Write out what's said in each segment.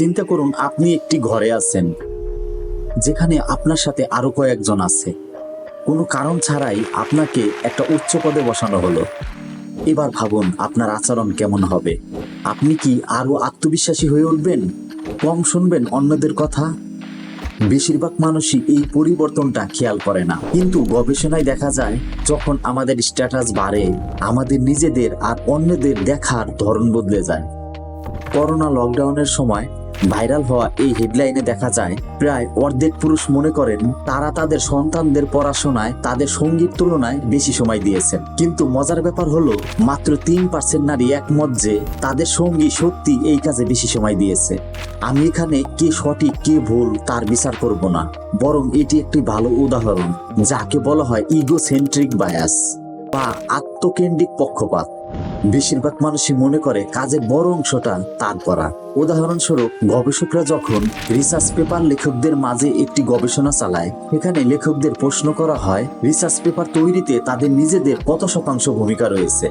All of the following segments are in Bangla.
চিন্তা করুন, আপনি একটি ঘরে আছেন, যেখানে আপনার সাথে আরও কয়েকজন আছে। কোনো কারণ ছাড়াই আপনাকে একটা উচ্চ পদে বসানো হলো। এবার ভাবুন, আপনার আচরণ কেমন হবে? আপনি কি আরও আত্মবিশ্বাসী হয়ে উঠবেন? কম শুনবেন অন্যদের কথা? বেশিরভাগ মানুষই এই পরিবর্তনটা খেয়াল করে না। কিন্তু গবেষণায় দেখা যায়, যখন আমাদের স্ট্যাটাস বাড়ে, আমাদের নিজেদের আর অন্যদের দেখার ধরন বদলে যায়। করোনা লকডাউনের সময় ভাইরাল হওয়া এই হেডলাইনে দেখা যায়, প্রায় অর্ধেক পুরুষ মনে করেন তারা তাদের সন্তানদের পড়াশোনায়, তাদের সঙ্গীর তুলনায় বেশি সময় দিয়েছেন। কিন্তু মজার ব্যাপার হলো, মাত্র তিন পার্সেন্ট নারী একমত যে তাদের সঙ্গী সত্যি এই কাজে বেশি সময় দিয়েছে। আমি এখানে কে সঠিক, কে ভুল তার বিচার করব না। বরং এটি একটি ভালো উদাহরণ, যাকে বলা হয় ইগোসেন্ট্রিক বায়াস বা আত্মকেন্দ্রিক পক্ষপাত। বেশিরভাগ মানুষই মনে করে কাজের বড় অংশটা তার করা উদাহরণস্বরূপ, গবেষকরা যখন রিসার্চ পেপার লেখকদের মাঝে একটি গবেষণা চালায় এখানে লেখকদের প্রশ্ন করা হয়, রিসার্চ পেপার তৈরিতে তাদের নিজেদের কত শতাংশ ভূমিকা রয়েছে?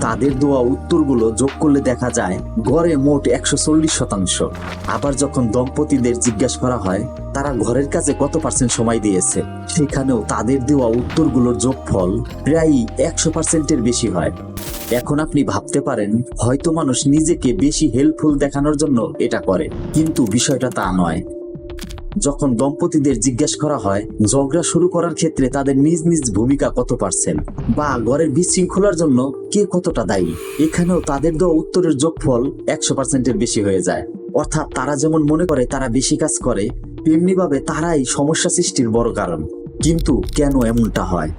তাদের দেওয়া উত্তরগুলো যোগ করলে দেখা যায় গড়ে মোট একশো চল্লিশ শতাংশ। আবার যখন দম্পতিদের জিজ্ঞাসা করা হয়, তারা ঘরের কাছে কত পার্সেন্ট সময় দিয়েছে? সেখানেও তাদের দেওয়া উত্তরগুলোর যোগফল প্রায়ই একশো পার্সেন্টের বেশি হয়। এখন আপনি ভাবতে পারেন, হয়তো মানুষ নিজেকে বেশি হেল্পফুল দেখানোর জন্য এটা করে। কিন্তু বিষয়টা তা নয়। যখন দম্পতিদের জিজ্ঞাসা করা হয়, ঝগড়া শুরু করার ক্ষেত্রে তাদের নিজ নিজ ভূমিকা কত পারছেন? বা ঘরের বিশৃঙ্খলার জন্য কে কতটা দায়ী? এখানেও তাদের দেওয়া উত্তরের যোগফল একশো পার্সেন্টের বেশি হয়ে যায়। অর্থাৎ তারা যেমন মনে করে, তারা বেশি কাজ করে, তেমনিভাবে তারাই সমস্যা সৃষ্টির বড় কারণ। কিন্তু কেন এমনটা হয়?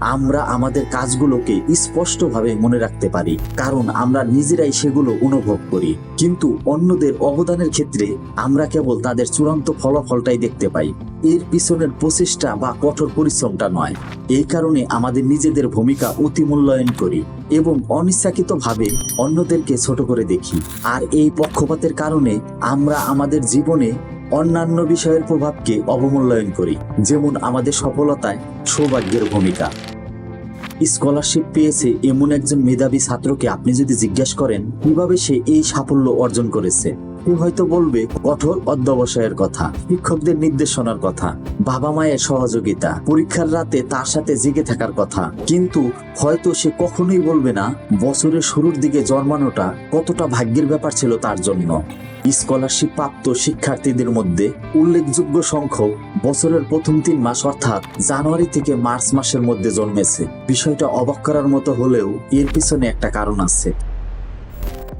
আমরা আমাদের কাজগুলোকে স্পষ্টভাবে মনে রাখতে পারি, কারণ আমরা নিজেরাই সেগুলো অনুভব করি। কিন্তু অন্যদের অবদানের ক্ষেত্রে আমরা কেবল তাদের চূড়ান্ত ফলাফলটাই দেখতে পাই। এর পিছনের প্রচেষ্টা বা কঠোর পরিশ্রমটা নয়। এই কারণে আমাদের নিজেদের ভূমিকা অতি মূল্যায়ন করি এবং অনিচ্ছাকৃতভাবে অন্যদেরকে ছোট করে দেখি। আর এই পক্ষপাতের কারণে আমরা আমাদের জীবনে অন্যান্য বিষয়ের প্রভাবকে অবমূল্যায়ন করি, যেমন আমাদের সফলতায় সৌভাগ্যের ভূমিকা। স্কলারশিপ পেয়েছে এমন একজন মেধাবী ছাত্রকে আপনি যদি জিজ্ঞেস করেন, কীভাবে সে এই সাফল্য অর্জন করেছে? সে হয়তো বলবে, কঠোর অধ্যবসায়ের কথা, শিক্ষকদের নির্দেশনার কথা, বাবা মায়ের সহযোগিতা, পরীক্ষার রাতে তার সাথে জেগে থাকার কথা। কিন্তু হয়তো সে কখনোই বলবে না, বছরের শুরুর দিকে জন্মানোটা কতটা ভাগ্যের ব্যাপার ছিল তার জন্য। স্কলারশিপ প্রাপ্ত শিক্ষার্থীদের মধ্যে উল্লেখযোগ্য সংখ্যক বছরের প্রথম তিন মাস অর্থাৎ জানুয়ারি থেকে মার্চ মাসের মধ্যে জন্মেছে। বিষয়টা অবাক করার মতো হলেও এর পিছনে একটা কারণ আছে।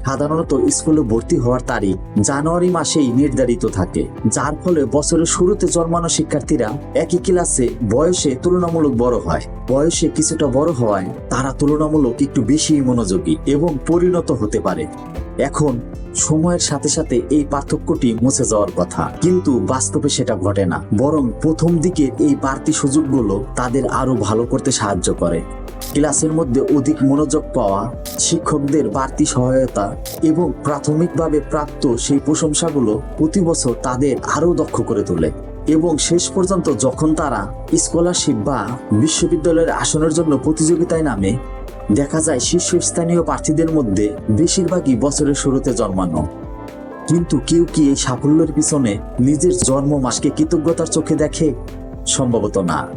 সাধারণত স্কুলে ভর্তি হওয়ার তারিখ জানুয়ারি মাসেই নির্ধারিত থাকে, যার ফলে বছরের শুরুতে জন্মানো শিক্ষার্থীরা একই ক্লাসে বয়সে তুলনামূলক বড় হয়। বয়সে কিছুটা বড় হওয়ায় তারা তুলনামূলক একটু বেশি মনোযোগী এবং পরিণত হতে পারে। এখন সময়ের সাথে সাথে এই পার্থক্যটি মুছে যাওয়ার কথা। কিন্তু বাস্তবে সেটা ঘটে না। বরং প্রথম দিকে এই বাড়তি সুযোগগুলো তাদের আরও ভালো করতে সাহায্য করে। ক্লাসের মধ্যে অধিক মনোযোগ পাওয়া, শিক্ষকদের বাড়তি সহায়তা এবং প্রাথমিকভাবে প্রাপ্ত সেই প্রশংসাগুলো প্রতি বছর তাদের আরও দক্ষ করে তোলে। এবং শেষ পর্যন্ত যখন তারা স্কলারশিপ বা বিশ্ববিদ্যালয়ের আসনের জন্য প্রতিযোগিতায় নামে দেখা যায় শীর্ষস্থানীয় প্রার্থীদের মধ্যে বেশিরভাগই বছরের শুরুতে জন্মানো। কিন্তু কেউ কি এই সাফল্যের পিছনে নিজের জন্ম মাসকে কৃতজ্ঞতার চোখে দেখে? সম্ভবত না।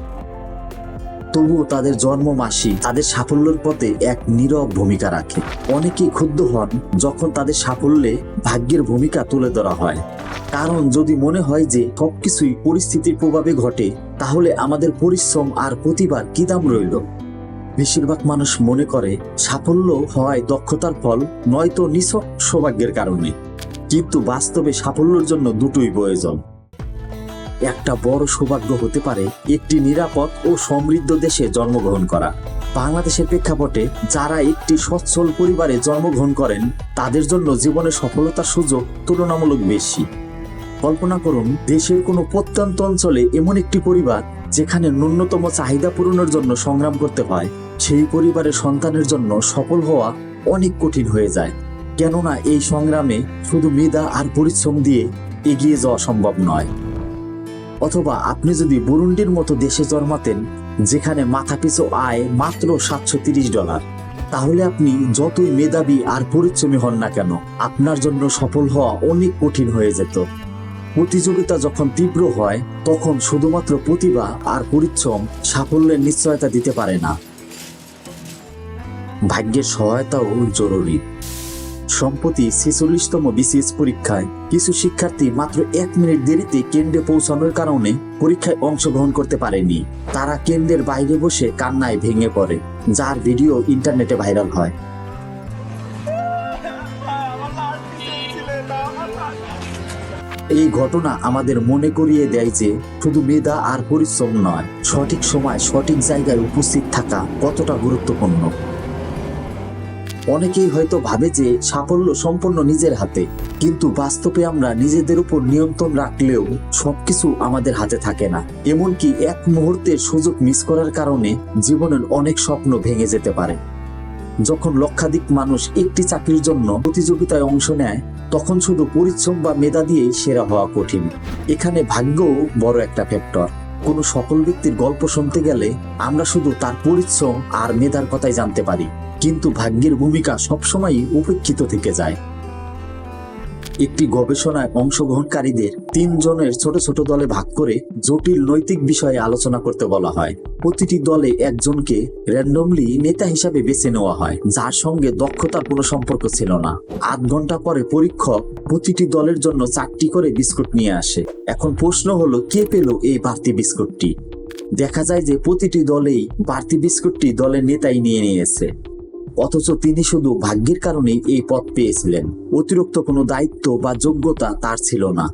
তবুও তাদের জন্ম মাসই তাদের সাফল্যের পথে এক নীরব ভূমিকা রাখে। অনেকেই ক্ষুব্ধ হন যখন তাদের সাফল্যে ভাগ্যের ভূমিকা তুলে ধরা হয়। কারণ যদি মনে হয় যে সবকিছুই পরিস্থিতির প্রভাবে ঘটে, তাহলে আমাদের পরিশ্রম আর প্রতিবার কি দাম রইল। বেশিরভাগ মানুষ মনে করে সাফল্য হওয়ায় দক্ষতার ফল, নয়তো নিছক সৌভাগ্যের কারণে। কিন্তু বাস্তবে সাফল্যের জন্য দুটোই প্রয়োজন। একটা বড় সৌভাগ্য হতে পারে একটি নিরাপদ ও সমৃদ্ধ দেশে জন্মগ্রহণ করা। বাংলাদেশের প্রেক্ষাপটে যারা একটি সচ্ছল পরিবারে জন্মগ্রহণ করেন, তাদের জন্য জীবনে সফলতার সুযোগ তুলনামূলক বেশি। কল্পনা করুন, দেশের কোনো প্রত্যন্ত অঞ্চলে এমন একটি পরিবার যেখানে ন্যূনতম চাহিদা পূরণের জন্য সংগ্রাম করতে হয়। সেই পরিবারের সন্তানের জন্য সফল হওয়া অনেক কঠিন হয়ে যায়। কেননা এই সংগ্রামে শুধু মেধা আর পরিশ্রম দিয়ে এগিয়ে যাওয়া সম্ভব নয়। অথবা আপনি যদি বুরুন্ডির মতো দেশে জন্মাতেন, যেখানে মাথাপিছু আয় মাত্র সাতশো তিরিশ ডলার, তাহলে আপনি যতই মেধাবী আর পরিশ্রমী হন না কেন, আপনার জন্য সফল হওয়া অনেক কঠিন হয়ে যেত। প্রতিযোগিতা যখন তীব্র হয়, তখন শুধুমাত্র প্রতিভা আর পরিশ্রম সাফল্যের নিশ্চয়তা দিতে পারে না। ভাগ্যের সহায়তাও জরুরি। সম্প্রতি ছেচল্লিশতম বিসিএস পরীক্ষায় কিছু শিক্ষার্থী মাত্র এক মিনিট দেরিতে কেন্দ্রে পৌঁছানোর কারণে পরীক্ষায় অংশগ্রহণ করতে পারেনি। তারা কেন্দ্রের বাইরে বসে কান্নায় ভেঙে পড়ে, যার ভিডিও ইন্টারনেটে ভাইরাল হয়। এই ঘটনা আমাদের মনে করিয়ে দেয় যে, শুধু মেধা আর পরিশ্রম নয়, সঠিক সময় সঠিক জায়গায় উপস্থিত থাকা কতটা গুরুত্বপূর্ণ। অনেকেই হয়তো ভাবে যে সাফল্য সম্পূর্ণ নিজের হাতে। কিন্তু বাস্তবে আমরা নিজেদের উপর নিয়ন্ত্রণ রাখলেও সবকিছু আমাদের হাতে থাকে না। এমনকি এক মুহূর্তের সুযোগ মিস করার কারণে জীবনের অনেক স্বপ্ন ভেঙে যেতে পারে। যখন লক্ষাধিক মানুষ একটি চাকরির জন্য প্রতিযোগিতায় অংশ নেয়, তখন শুধু পরিশ্রম বা মেধা দিয়েই সেরা হওয়া কঠিন। এখানে ভাগ্যও বড় একটা ফ্যাক্টর কোনো সফল ব্যক্তির গল্প শুনতে গেলে আমরা শুধু তার পরিশ্রম আর মেধার কথাই জানতে পারি। কিন্তু ভাগ্যের ভূমিকা সবসময়ই উপেক্ষিত থেকে যায়। একটি গবেষণায় অংশগ্রহণকারীদের তিনজনের ছোট ছোট দলে ভাগ করে জটিল নৈতিক বিষয়ে আলোচনা করতে বলা হয়। প্রতিটি দলে একজনকে র্যান্ডমলি নেতা হিসাবে বেছে নেওয়া হয়, যার সঙ্গে দক্ষতার কোনো সম্পর্ক ছিল না। আধ ঘণ্টা পরে পরীক্ষক প্রতিটি দলের জন্য চারটি করে বিস্কুট নিয়ে আসে। এখন প্রশ্ন হলো, কে পেল এই বাড়তি বিস্কুটটি? দেখা যায় যে প্রতিটি দলেই বাড়তি বিস্কুটটি দলের নেতাই নিয়ে নিয়েছে। অথচ তিনি শুধু ভাগ্যের কারণেই এই পদ পেয়েছিলেন। অতিরিক্ত কোনো দায়িত্ব বা যোগ্যতা তার ছিল না।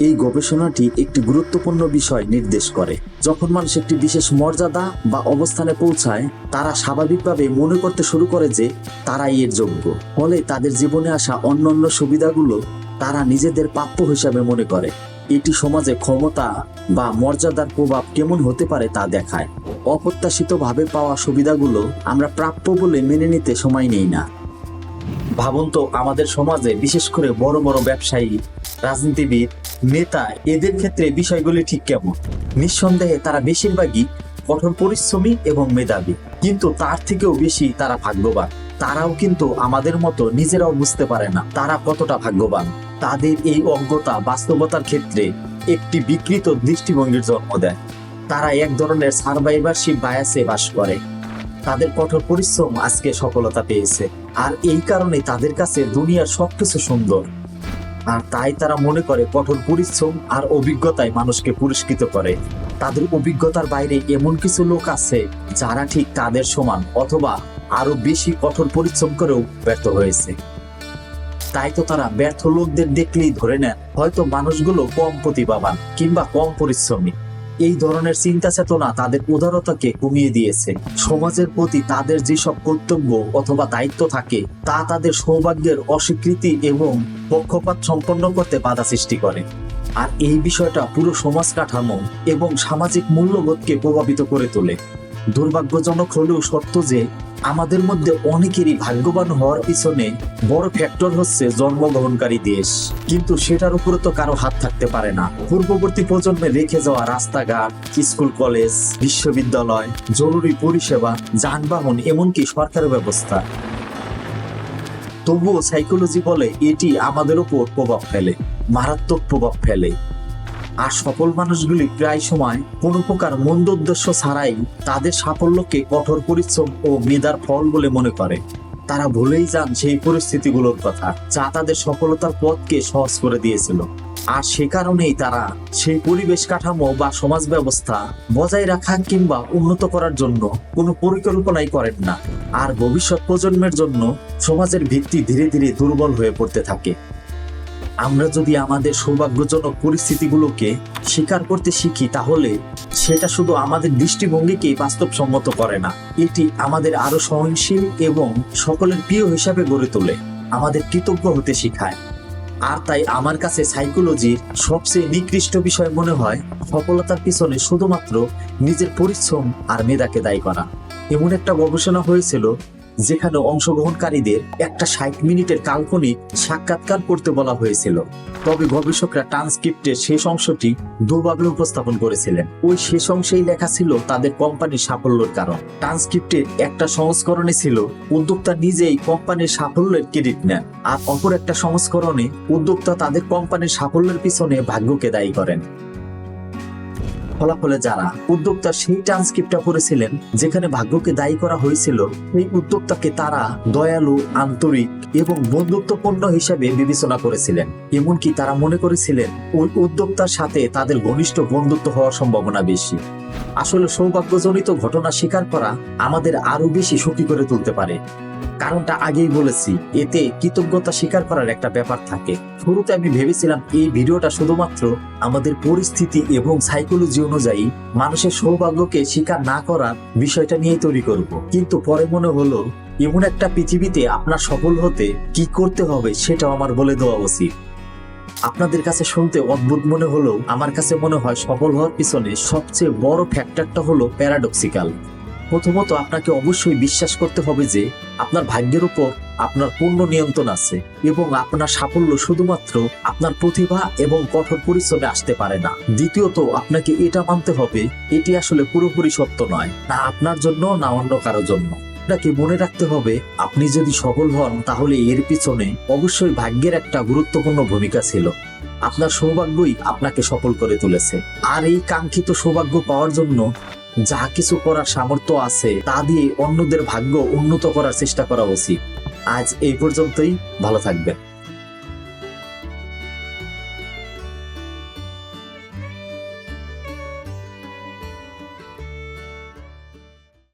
এই গবেষণাটি একটি গুরুত্বপূর্ণ বিষয় নির্দেশ করে। যখন মানুষ একটি বিশেষ মর্যাদা বা অবস্থানে পৌঁছায়, তারা স্বাভাবিকভাবে মনে করতে শুরু করে যে তারাই এর যোগ্য। ফলে তাদের জীবনে আসা অন্যান্য সুবিধাগুলো তারা নিজেদের প্রাপ্য হিসাবে মনে করে। এটি সমাজে ক্ষমতা বা মর্যাদার প্রভাব কেমন হতে পারে তা দেখায়। অপ্রত্যাশিতভাবে পাওয়া সুবিধাগুলো আমরা প্রাপ্য বলে মেনে নিতে সময় নেই না। ভাবুন তো, আমাদের সমাজে বিশেষ করে বড় বড় ব্যবসায়ী, রাজনীতিবিদ, নেতা, এদের ক্ষেত্রে বিষয়গুলি ঠিক কেমন? নিঃসন্দেহে তারা বেশিরভাগই কঠোর পরিশ্রমী এবং মেধাবী। কিন্তু তার থেকেও বেশি তারা ভাগ্যবান। তারাও কিন্তু আমাদের মতো নিজেরাও বুঝতে পারে না তারা কতটা ভাগ্যবান। তাদের এই অজ্ঞতা বাস্তবতার ক্ষেত্রে একটি বিকৃত দৃষ্টিভঙ্গির জন্ম দেয়। তারা এক ধরনের সার্ভাইভারশিপ বায়াসে বাস করে। তাদের কঠোর পরিশ্রম আজকে সফলতা পেয়েছে। আর এই কারণে তাদের কাছে দুনিয়ার সবকিছু সুন্দর। আর তাই তারা মনে করে কঠোর পরিশ্রম আর অভিজ্ঞতায় মানুষকে পুরস্কৃত করে। তাদের অভিজ্ঞতার বাইরে এমন কিছু লোক আছে যারা ঠিক তাদের সমান অথবা আরও বেশি কঠোর পরিশ্রম করেও ব্যর্থ হয়েছে। তাই তো তারা ব্যর্থ লোকদের দেখলেই ধরে নেন। হয়তো মানুষগুলো কম প্রতিভাবান কিংবা কম পরিশ্রমী। এই ধরনের চিন্তা চেতনা তাদের উদারতাকে কমিয়ে দিয়েছে। সমাজের প্রতি তাদের যেসব কর্তব্য অথবা দায়িত্ব থাকে, তা তাদের সৌভাগ্যের অস্বীকৃতি এবং পক্ষপাত সম্পন্ন করতে বাধা সৃষ্টি করে। আর এই বিষয়টা পুরো সমাজ কাঠামো এবং সামাজিক মূল্যবোধকে প্রভাবিত করে তোলে। দুর্ভাগ্যজনক হলেও সত্য যে আমাদের মধ্যে অনেকেরই ভাগ্যবান হওয়ার পিছনে বড় ফ্যাক্টর হচ্ছে জন্মগ্রহণকারী দেশ। কিন্তু সেটার উপরে তো কারও হাত থাকতে পারে না। পূর্ববর্তী প্রজন্মে রেখে যাওয়া রাস্তাঘাট, স্কুল কলেজ, বিশ্ববিদ্যালয়, জরুরি পরিষেবা, যানবাহন, এমনকি সরকার ব্যবস্থা। তবুও সাইকোলজি বলে এটি আমাদের উপর প্রভাব ফেলে, মারাত্মক প্রভাব ফেলে। আর সফল মানুষগুলি প্রায় সময় কোনো প্রকার মন্দ উদ্দেশ্য ছাড়াই তাদের সাফল্যকে কঠোর পরিশ্রম ও মেধার ফল বলে মনে করে। তারা ভুলেই যান সেই পরিস্থিতিগুলোর কথা, যা তাদের সফলতার পথকে সহজ করে দিয়েছিল। আর সে কারণেই তারা সেই পরিবেশ কাঠামো বা সমাজ ব্যবস্থা বজায় রাখা কিংবা উন্নত করার জন্য কোনো পরিকল্পনাই করেন না। আর ভবিষ্যৎ প্রজন্মের জন্য সমাজের ভিত্তি ধীরে ধীরে দুর্বল হয়ে পড়তে থাকে। আমরা যদি আমাদের সৌভাগ্যজনক পরিস্থিতিগুলোকে স্বীকার করতে শিখি, তাহলে সেটা শুধু আমাদের দৃষ্টিভঙ্গিকেই বাস্তবসম্মত করে না। এটি আমাদের আরও সহনশীল এবং সকলের প্রিয় হিসাবে গড়ে তোলে, আমাদের কৃতজ্ঞ হতে শেখায়। আর তাই আমার কাছে সাইকোলজির সবচেয়ে নিকৃষ্ট বিষয় মনে হয়, সফলতার পিছনে শুধুমাত্র নিজের পরিশ্রম আর মেধাকে দায়ী করা। এমন একটা গবেষণা হয়েছিল যেখানে অংশগ্রহণকারীদের একটা ষাট মিনিটের কাল্পনিক সাক্ষাৎকার করতে বলা হয়েছিল। তবে গবেষকরা ট্রান্সক্রিপ্টের শেষ অংশটি দুভাবে উপস্থাপন করেছিলেন। ওই শেষ অংশেই লেখা ছিল তাদের কোম্পানির সাফল্যের কারণ। ট্রান্সক্রিপ্টের একটা সংস্করণে ছিল, উদ্যোক্তা নিজেই কোম্পানির সাফল্যের ক্রেডিট নেন। আর অপর একটা সংস্করণে, উদ্যোক্তা তাদের কোম্পানির সাফল্যের পিছনে ভাগ্যকে দায়ী করেন। ফলাফলে যারা উদ্যোক্তা সেই ট্রান্সক্রিপ্টটা করেছিলেন যেখানে ভাগ্যকে দায়ী করা হয়েছিল, সেই উদ্যোক্তাকে তারা দয়ালু, আন্তরিক এবং বন্ধুত্বপূর্ণ হিসেবে বিবেচনা করেছিলেন। এমনকি তারা মনে করেছিলেন, ওই উদ্যোক্তার সাথে তাদের ঘনিষ্ঠ বন্ধুত্ব হওয়ার সম্ভাবনা বেশি। আসলে সৌভাগ্যজনিত ঘটনা স্বীকার করা আমাদের আরও বেশি সুখী করে তুলতে পারে। কারণটা আগেই বলেছি, এতে কৃতজ্ঞতা স্বীকার করার একটা ব্যাপার থাকে। শুরুতে আমি ভেবেছিলাম এই ভিডিওটা শুধুমাত্র আমাদের পরিস্থিতি এবং সাইকোলজি অনুযায়ী মানুষের সৌভাগ্যকে স্বীকার না করার বিষয়টা নিয়ে তৈরি করব। কিন্তু পরে মনে হলো, এমন একটা পৃথিবীতে আপনার সফল হতে কি করতে হবে সেটাও আমার বলে দেওয়া উচিত। আপনাদের কাছে শুনতে অদ্ভুত মনে হলেও আমার কাছে মনে হয় সফল হওয়ার পিছনে সবচেয়ে বড় ফ্যাক্টরটা হলো প্যারাডক্সিক্যাল প্রথমত আপনাকে অবশ্যই বিশ্বাস করতে হবে যে আপনার ভাগ্যের উপর আপনার পূর্ণ নিয়ন্ত্রণ আছে এবং আপনার সাফল্য শুধুমাত্র আপনার প্রতিভা এবং কঠোর পরিশ্রমে আসতে পারে না। দ্বিতীয়ত, আপনাকে এটা মানতে হবে, এটি আসলে পুরোপুরি সত্য নয়, না আপনার জন্য, না অন্য কারও জন্য। আপনাকে মনে রাখতে হবে, আপনি যদি সফল হন, তাহলে এর পিছনে অবশ্যই ভাগ্যের একটা গুরুত্বপূর্ণ ভূমিকা ছিল। আপনার সৌভাগ্যই আপনাকে সফল করে তুলেছে। আর এই কাঙ্ক্ষিত সৌভাগ্য পাওয়ার জন্য যা কিছু করার সামর্থ্য আছে, তা দিয়ে অন্যদের ভাগ্য উন্নত করার চেষ্টা করা উচিত। আজ এই পর্যন্তই, ভালো থাকবেন।